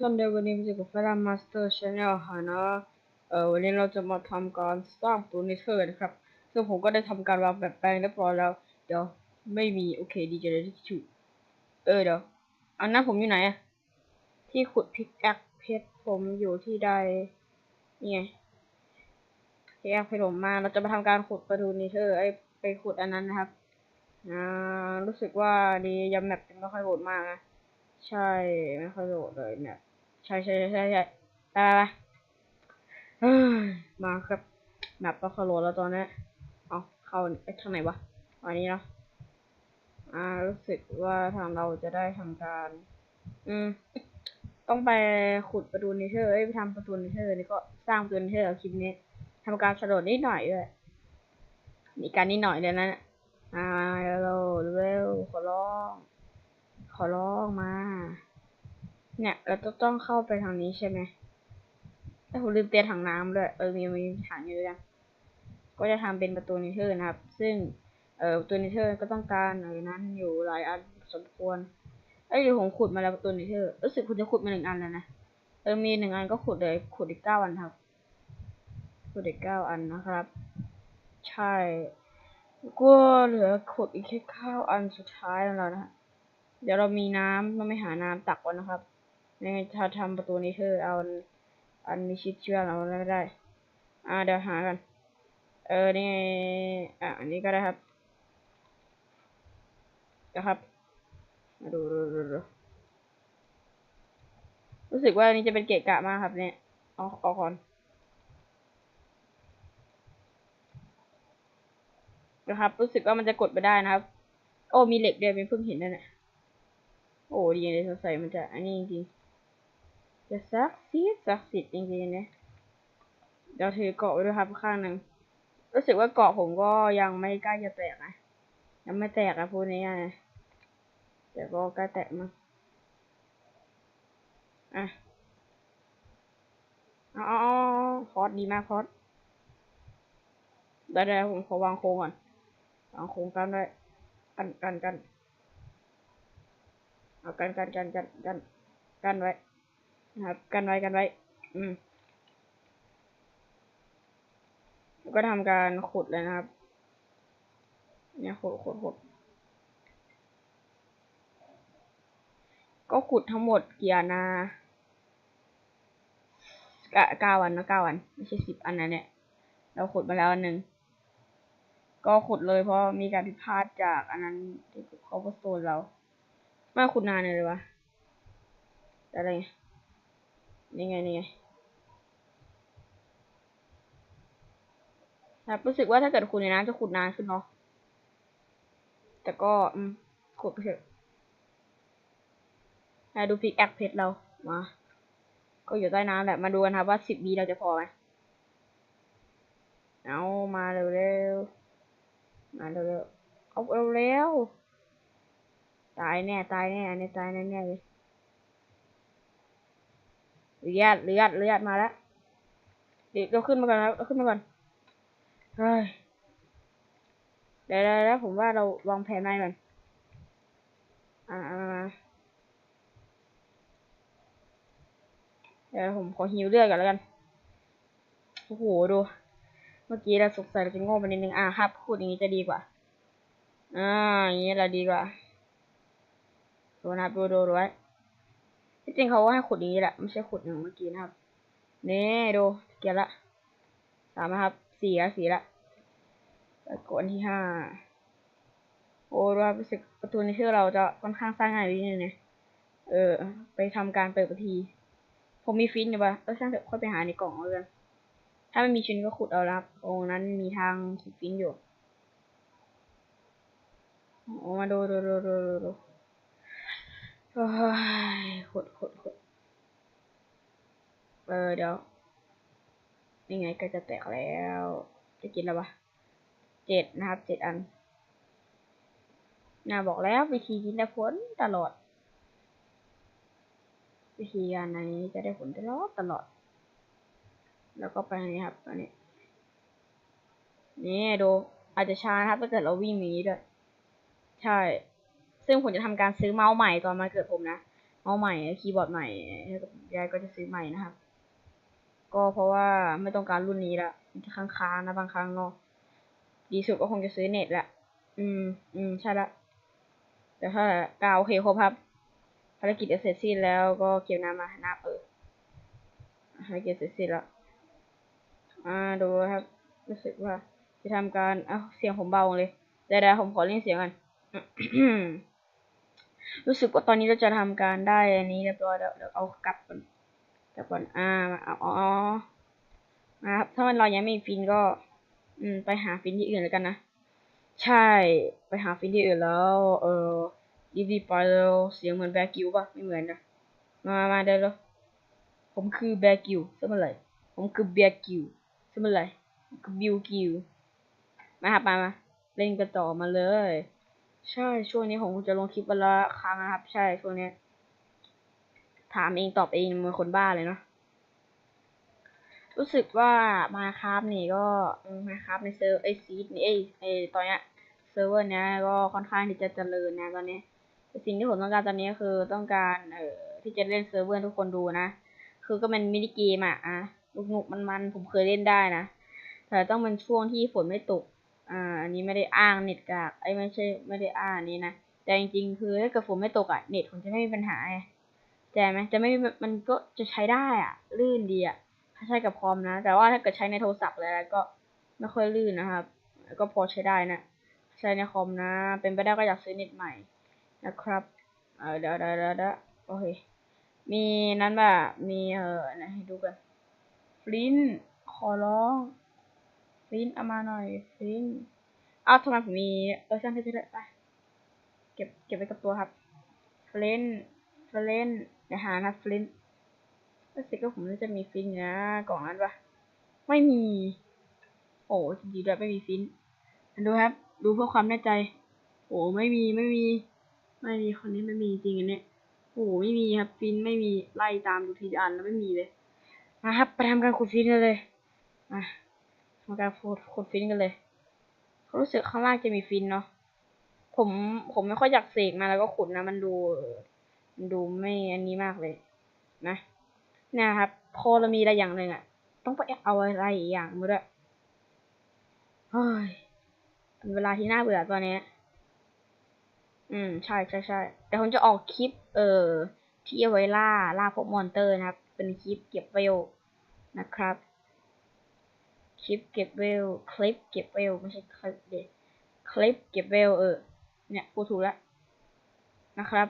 ท่านเดวันนี้มาเจอกับฟรามาสเตอร์ชาแนลฮะนะเออวันนี้เราจะมาทำการสร้างตัวเนเธอร์นะครับ ซึ่งผมก็ได้ทำการวางแบบแปลงเรียบร้อยแล้ว เดี๋ยวไม่มีโอเคดีเจเลยที่ชุดเออเดี๋ยวอันนั้นผมอยู่ไหนอะที่ขุดพิกแอคเพชรผมอยู่ที่ใดนี่ไงพิกแอคเพชรผมมาเราจะมาทำการขุดประตูเนเธอร์ไอไปขุดอันนั้นนะครับอ่ารู้สึกว่าดียำแมปไม่ค่อยโหดมากนะใช่ไม่ค่อยโหลดเลยเนี่ย ใช่ใช่ใช่ใช่ใช่ไปไปไปมาครับแมปก็เข้าโลแล้วตอนนี้เอาเข้าไอ้ทางไหนวะอันนี้เนาะอ่ารู้สึกว่าทางเราจะได้ทำการ อืม ต้องไปขุดประตูเนเธอร์เอ้ยไปทำประตูเนเธอร์นี่ก็สร้างประตูเนเธอร์คลิปนี้ทำการสะดดนิดหน่อยด้วยมีการนิดหน่อยเลยนะเนี่ยอ่าเร็วเร็วขอร้อง ขอร้องมา เนี่ย เราจะต้องเข้าไปทางนี้ใช่ไหมแต่ผมลืมเตรียมถังน้ำด้วย เออ มีมีถังอยู่ด้วยก็จะทำเป็นประตูนิเทอร์นะครับ ซึ่ง เอ่อ ประตูนิเทอร์ก็ต้องการอะไรนั้นอยู่หลายอันสมควรเอ้ยเดี๋ยวผมขุดมาแล้วประตูนิเทอร์ รู้สึกคุณจะขุดมาหนึ่งอันแล้วนะ เออ มีหนึ่งอันก็ขุดเลย ขุดอีกเก้าอันครับ ขุดอีกเก้าอันนะครับ ใช่ก็เหลือขุดอีกแค่เก้าอันสุดท้ายแล้วนะฮะเดี๋ยวเรามีน้ำเราไม่หาน้ำตักก่อนนะครับ ยังไงถ้าทำประตูนี้เธอเอาอันมีชิดเชื่อเราไม่ได้ อ่าเดี๋ยวหากัน เออนี่อะอันนี้ก็ได้ครับนะครับมาดูดูดูดูรู้สึกว่าอันนี้จะเป็นเกะกะมากครับเนี่ยเอาเอาก่อนนะครับ รู้สึกว่ามันจะกดไปได้นะครับ โอ้มีเหล็กด้วยเป็นเพิ่งเห็นนั่นแหละโอ้ดีเลยสงสัยมันจะอันนี้จริงๆ จะซักซีดซักสิทธิ์จริงๆนะเดี๋ยวถือเกาะไว้ด้วยครับข้างหนึ่งรู้สึกว่าเกาะผมก็ยังไม่ใกล้จะแตกนะยังไม่แตกอะพูดนี้นะแต่ก็ใกล้แตกมั้งอะอ๋อพอดดีมากพอดได้ได้ผมขอวางโครงก่อนวางโครงกันด้วยกันกันกันเอากันกันกันกันกันกันไว้ นะครับ กันไว้กันไว้ อืมก็ทำการขุดเลยนะครับ เนี่ยขุดขุดขุดก็ขุดทั้งหมดเกี่อันนะเก้าอันนะเก้าอัน ไม่ใช่สิบอันนะเนี่ย เราขุดมาแล้วอันหนึ่ง ก็ขุดเลยเพราะมีการผิดพลาดจากอันนั้นที่เขาโพสต์เรา ไม่คุณนานเลยวะอะไร นี่ไงนี่ไงครับรู้สึกว่าถ้าเกิดคุณในน้ำจะขุดนานขึ้นเนาะ แต่ก็อืมขุดไปเถอะดูพิกแอคเพชรเรา มา ก็อยู่ใต้น้ำแหละ มาดูกันครับว่าสิบบีเราจะพอไหมเอามาเร็วๆ มาเร็วๆ เอาเร็วๆ ตายแน่ ตายแน่อันนี้ตายแน่แน่เลย เลือดเลือดเลือดมาแล้วเดี๋ยวเราขึ้นมาก่อนแล้วเราขึ้นมาก่อนเฮ้ยเดี๋ยวแล้วผมว่าเราวางแผนใหม่ก่อนอ่าเดี๋ยวผมขอฮิวเลือดก่อนแล้วกันโอ้โหดู เมื่อกี้เราสงสัยเราจะโง่ไปนิดนึงอ่าครับพูดอย่างนี้จะดีกว่าอ่าอย่างนี้เราดีกว่าดูนะดูดูดูไว้ ที่จริงเขาว่าให้ขุดอย่างนี้แหละ ไม่ใช่ขุดอย่างเมื่อกี้นะครับเน่ดูเกียร์ละสามนะครับสี่ละสี่ละแล้วกดที่ห้าโอ้ดูครับรู้สึกประตูในชื่อเราจะค่อนข้างสร้างง่ายนิดนึงนะเออ ไปทำการเปิดประทีผมมีฟินอยู่ปะเออช่างเถอะค่อยไปหาในกล่องเอาเลยถ้าไม่มีชิ้นก็ขุดเอาละครับตรงนั้นมีทางขุดฟินอยู่โอ้มาดูดูดูดูดูโอ้ยขุดขุด เออเดี๋ยวนี่ไงก็จะแตกแล้ว จะกินแล้วปะเจ็ดนะครับเจ็ดอันน่าบอกแล้ววิธีกินได้ผลตลอด วิธีการไหนจะได้ผลตลอดตลอด แล้วก็ไปนี่ครับอันนี้นี่ดูอาจจะช้านะครับถ้าเกิดเราวิ่งอย่างนี้ด้วยใช่ ซึ่งผมจะทำการซื้อเมาส์ใหม่ตอนมาเกิดผมนะเอาส์ใหม่คีย์บอร์ดใหม่ยายก็จะซื้อใหม่นะครับ ก็เพราะว่าไม่ต้องการรุ่นนี้ละมันจะค้างๆนะบางครั้งเนาะดีสุดก็คงจะซื้อเน็ตแหละอืมอืมใช่ละแต่ถ้ากาวโอเคครบครับภารกิจเสร็จสิ้นแล้วก็เกี่ยวน้ำมาหน้ำเออภารกิจเสร็จสิ้นแล้วอ่าดูครับ รู้สึกว่าจะทำการเอ้าเสียงผมเบาเลยเดี๋ยวผมขอเล่นเสียงกันรู้สึกว่าตอนนี้เราจะทำการได้อันนี้เรียบร้อยแล้วเดี๋ยวเอากลับก่อน กลับก่อนอ่ามาเอาอ๋อนะครับถ้ามันเรายังไม่มีฟินก็ อืม ไปหาฟินที่อื่นแล้วกันนะใช่ไปหาฟินที่อื่นแล้ว เออดีดีไปแล้วเสียงเหมือนแบกิวป่ะไม่เหมือนนะมามาได้แล้วผมคือแบกิวสมัยไรผมคือแบกิวสมัยไรคือบิวกิวมาครับมามาเล่นกันต่อมาเลย ใช่ช่วงนี้ผมจะลงคลิปวันละครั้งนะครับ ใช่ช่วงนี้ ถามเองตอบเองเหมือนคนบ้าเลยเนาะรู้สึกว่ามาครับนี่ก็มาครับในเซิร์ฟไอซีดนี่ไอไอตอนเนี้ยเซิร์ฟเวอร์เนี้ยก็ค่อนข้างที่จะเจริญนะตอนนี้สิ่งที่ผมต้องการตอนนี้คือต้องการเอ่อที่จะเล่นเซิร์ฟเวอร์ทุกคนดูนะ คือก็เป็นมินิเกมอะอะหนุกๆมันๆผมเคยเล่นได้นะ แต่ต้องเป็นช่วงที่ฝนไม่ตกอ่าอันนี้ไม่ได้อ้างเน็ตกากไอ้ไม่ใช่ไม่ได้อ้างนี้นะแต่จริงๆคือถ้าเกิดฝนไม่ตกอะเน็ตผมจะไม่มีปัญหาไง ใช่ไหมจะไม่มันก็จะใช้ได้อะ ลื่นดีอะถ้าใช้กับคอมนะ แต่ว่าถ้าเกิดใช้ในโทรศัพท์อะไรก็ไม่ค่อยลื่นนะครับก็พอใช้ได้นะ ใช้ในคอมนะ เป็นไปได้ก็อยากซื้อเน็ตใหม่นะครับเออเดี๋ยวเดี๋ยวเดี๋ยวเดี๋ยวโอเค มีนั้นแบบมีเออนะให้ดูกันฟลินขอร้องฟลินเอามาหน่อยฟลินอ้าวทำไมผมมีเออช่างเถอะไปเก็บเก็บไว้กับตัวครับฟลิน ฟลินเดี๋ยวหานะฟลินรู้สึกว่ผมน่าจะมีฟินนะกล่องนั้นปะไม่มี โอ้จริงๆด้วยไม่มีฟินดูครับ ดูเพื่อความแน่ใจ โอ้ไม่มีไม่มี ไม่มีคนนี้ไม่มีจริงอันเนี้ยโอ้ไม่มีครับฟินไม่มีไล่ตามดูทีอันแล้วไม่มีเลยมาครับไปทำการขุดฟินกันเลยมาทำการขุดขุดฟินกันเลยรู้สึกข้างล่างจะมีฟินเนาะผมผมไม่ค่อยอยากเสกมาแล้วก็ขุดนะมันดู ดูไม่อันนี้มากเลย นะนะครับพอเรามีอะไรอย่างหนึ่งอะต้องไปเอาอะไรอีกอย่างมาด้วยเฮ้ยเป็นเวลาที่น่าเบื่อตอนนี้อืมใช่ใช่ใช่แต่ผมจะออกคลิป เอ่อที่เอาไว้ล่าล่าพวกมอนเตอร์นะครับ เป็นคลิปเก็บเวลนะครับ คลิปเก็บเวลคลิปเก็บเวลไม่ใช่คลิปเด็คลิปเก็บเวลเออ เนี่ยพูดถูกแล้วนะครับ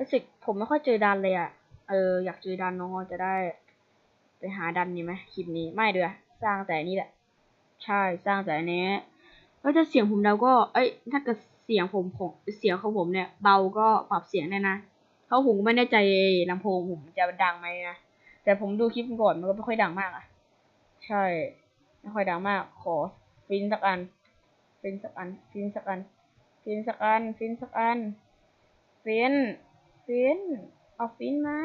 รู้สึกผมไม่ค่อยเจอดันเลยอะเอออยากเจอดันน้องจะได้ ไปหาดันนี่ไหมคลิปนี้ไม่เดือสร้างแต่นี่แหละ ใช่สร้างแต่นี้แล้วถ้าเสียงผมเดาก็ เอ้ย ถ้าเกิดเสียงผมของเสียงของผมเนี่ย เบาก็ปรับเสียงได้นะเพราะผมก็ไม่แน่ใจลำโพงผมจะดังไหมนะแต่ผมดูคลิปก่อนมันก็ไม่ค่อยดังมากอะ ใช่ไม่ค่อยดังมาก ขอฟินสักอัน ฟินสักอัน ฟินสักอัน ฟินสักอัน ฟินสักอันฟิน ฟินเอาฟินมา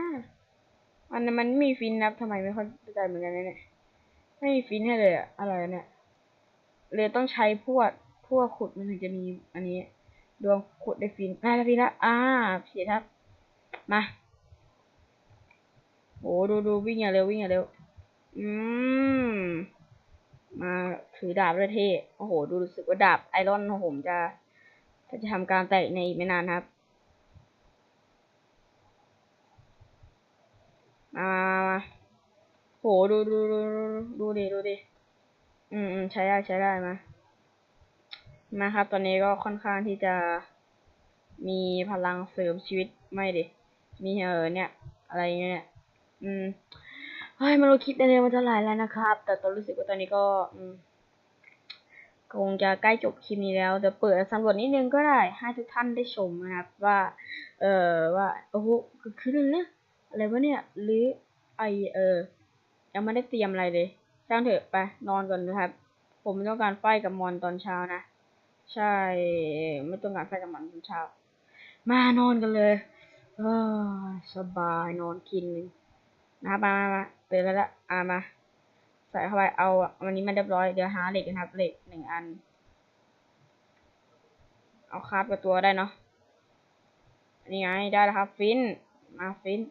อันนั้นมันมีฟินนะทำไมไม่ค่อยเข้าใจเหมือนกันเนี่ยไม่มีฟินให้เลยอะอะไรเนี่ยเลยต้องใช้พวกพวกขุดมันถึงจะมีอันนี้ ดวงขุดได้ฟินได้แล้วฟินแล้วอ่าเสียครับ มาโอ้ดูดูวิ่งอย่างเร็ววิ่งอย่างเร็ว อืม มาถือดาบเลยเท่โอ้โห ดูรู้สึกว่าดาบไอรอนของผมจะจะทำการแตะในอีกไม่นานครับ มามาโหดูดูดูดูดิดูดิอืมอืมใช้ได้ใช้ได้มามาครับ ตอนนี้ก็ค่อนข้างที่จะมีพลังเสริมชีวิตไม่ดิมีเออเนี่ย อะไรเงี้ยอืมเฮ้ยมาดูคลิปได้เลยมันจะหลายแล้วนะครับ แต่ตอนรู้สึกว่าตอนนี้ก็อืมคงจะใกล้จบคลิปนี้แล้วจะเปิดสำรวจนิดนึงก็ได้ให้ทุกท่านได้ชมนะครับ ว่า เออว่าโอ้โหคือคือเนี่ย อะไรวะเนี่ย หรือไอเออ ยังไม่ได้เตรียมอะไรเลยช่างเถอะไปนอนก่อนนะครับ ผมต้องการไฟกับมอนตอนเช้านะ ใช่ ไม่ต้องการไฟกับมอนตอนเช้า มานอนกันเลยเออสบายนอนกินนะครับมามามาเตือนแล้วละอ่ามา ใส่เข้าไปเอาวันนี้มันเรียบร้อยเดี๋ยวหาเหล็กนะครับเหล็กหนึ่งอัน เอาคาบกับตัวได้เนาะนี่ไงได้แล้วครับ ฟินมาฟิน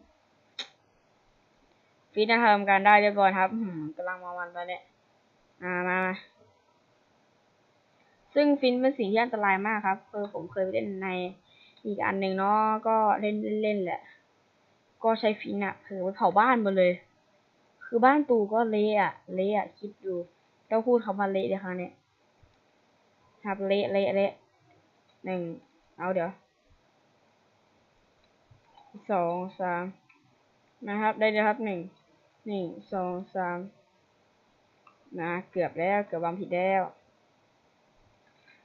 ฟินนะครับทำการได้เรียบร้อยครับกำลังมาวันตอนเนี้ยมามามาซึ่งฟินเป็นสิ่งที่อันตรายมากครับคือผมเคยไปเล่นในอีกอันหนึ่งเนาะก็เล่นเล่นแหละ ก็ใช้ฟินอะคือไปเผาบ้านมดเลย คือบ้านตูก็เละอะเละอะคิดดูต้องพูดคำว่าเละเลยครั้งเนี้ยครับเละเละเละหนึ่งเอาเดี๋ยวสองสามนะครับได้เลยครับหนึ่ง หนึ่งสองสามนะเกือบแล้วเกือบวางผิดแล้ว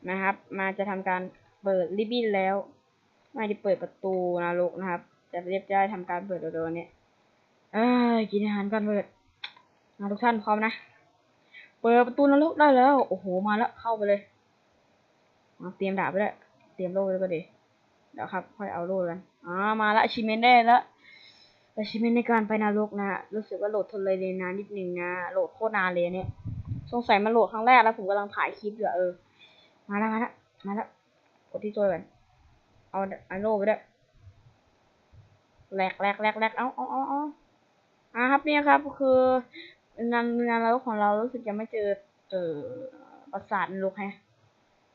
นะครับ มาจะทำการเปิดริบบิ้นแล้วไม่ได้เปิดประตูนรกนะครับ จะเรียบได้ทำการเปิดโดยๆเนี่ยเอ้ยกินอาหารก่อนเปิดมาทุกท่านพร้อมนะเปิดประตูนรกได้แล้วโอ้โหมาแล้วเข้าไปเลยมาเตรียมดาบไปด้วยเตรียมโล่ไว้ก็ดีเดี๋ยวครับ ค่อยเอาโล่กันอ่ามาละชิเมนได้แล้ว ชิเมนในการไปนรกนะรู้สึกว่าโหลดทนเลยนานนิดนึงนะโหลดโคตรนานเลยเนี่ยสงสัยมันโหลดครั้งแรกแล้วผมกำลังถ่ายคลิปอยู่เออมาแล้วมาแล้วมาแล้วกดที่ตัวก่อนเอาเอาโลไปด้วยแหลกแหลกแหลกแหลกเอาเอาเอาเอาอ่าครับเนี่ยครับ คืองานงานเราของเรารู้สึกจะไม่เจอเออปราสาทนรกแฮะ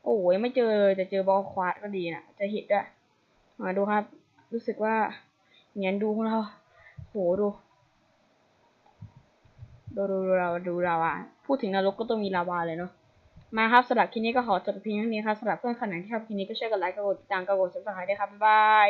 โอ้ยไม่เจอจะเจอบอลควาดก็ดีนะจะเห็นด้วยมาดูครับ รู้สึกว่าเงียนดูของเรา ดูดู ดูดูเราดูลาวาพูดถึงนรกก็ต้องมีลาวาเลยเนาะ มาครับสำหรับคลิปนี้ก็ขอจบเพียงเท่านี้ครับสำหรับเพื่อนคนไหนที่ชอบคลิปนี้ก็ช่วยกดไลค์ กดติดตาม กดซับสไครต์ด้วยครับ บ๊ายบาย